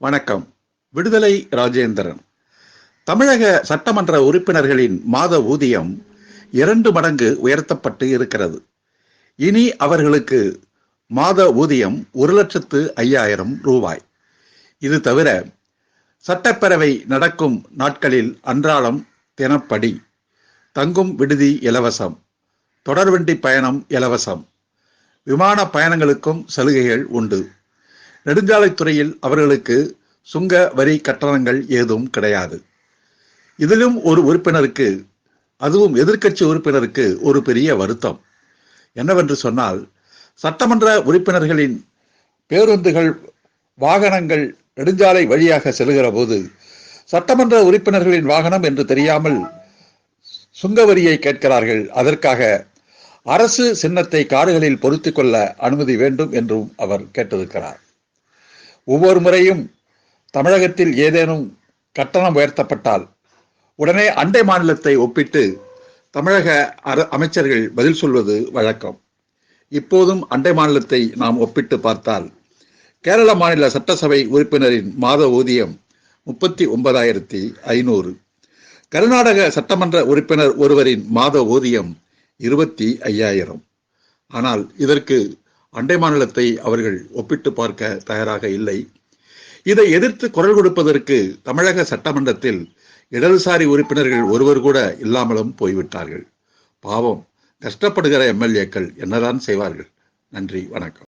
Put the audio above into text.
வணக்கம். விடுதலை ராஜேந்திரன். தமிழக சட்டமன்ற உறுப்பினர்களின் மாத ஊதியம் இரண்டு மடங்கு உயர்த்தப்பட்டு இருக்கிறது. இனி அவர்களுக்கு மாத ஊதியம் ஒரு லட்சத்து ஐயாயிரம் ரூபாய். இது தவிர சட்டப்பேரவை நடக்கும் நாட்களில் அன்றாடம் தினப்படி தங்கும் விடுதி இலவசம் தொடர்வண்டி பயணம் இலவசம் விமான பயணங்களுக்கும் சலுகைகள் உண்டு. நெடுஞ்சாலைத்துறையில் அவர்களுக்கு சுங்க வரி கட்டணங்கள் ஏதும் கிடையாது. இதிலும் ஒரு உறுப்பினருக்கு அதுவும் எதிர்க்கட்சி உறுப்பினருக்கு ஒரு பெரிய வருத்தம். என்னவென்று சொன்னால் சட்டமன்ற உறுப்பினர்களின் பேருந்துகள் வாகனங்கள் நெடுஞ்சாலை வழியாக செல்கிற போது சட்டமன்ற உறுப்பினர்களின் வாகனம் என்று தெரியாமல் சுங்க வரியை கேட்கிறார்கள். அதற்காக அரசு சின்னத்தை காடுகளில் பொருத்திக் கொள்ள அனுமதி வேண்டும் என்றும் அவர் கேட்டிருக்கிறார். ஒவ்வொரு முறையும் தமிழகத்தில் ஏதேனும் கட்டணம் உயர்த்தப்பட்டால் உடனே அண்டை மாநிலத்தை ஒப்பிட்டு தமிழக அமைச்சர்கள் பதில் சொல்வது வழக்கம். இப்போதும் அண்டை மாநிலத்தை நாம் ஒப்பிட்டு பார்த்தால் கேரள மாநில சட்டசபை உறுப்பினரின் மாத ஊதியம் முப்பத்தி ஒன்பதாயிரத்தி ஐநூறு. கர்நாடக சட்டமன்ற உறுப்பினர் ஒருவரின் மாத ஊதியம் இருபத்தி ஐயாயிரம். ஆனால் இதற்கு அண்டை மாநிலத்தை அவர்கள் ஒப்பிட்டு பார்க்க தயாராக இல்லை. இதை எதிர்த்து குரல் கொடுப்பதற்கு தமிழக சட்டமன்றத்தில் இடதுசாரி உறுப்பினர்கள் ஒருவர் கூட இல்லாமலும் போய்விட்டார்கள். பாவம் கஷ்டப்படுகிற எம்எல்ஏக்கள் என்னதான் செய்வார்கள்? நன்றி வணக்கம்.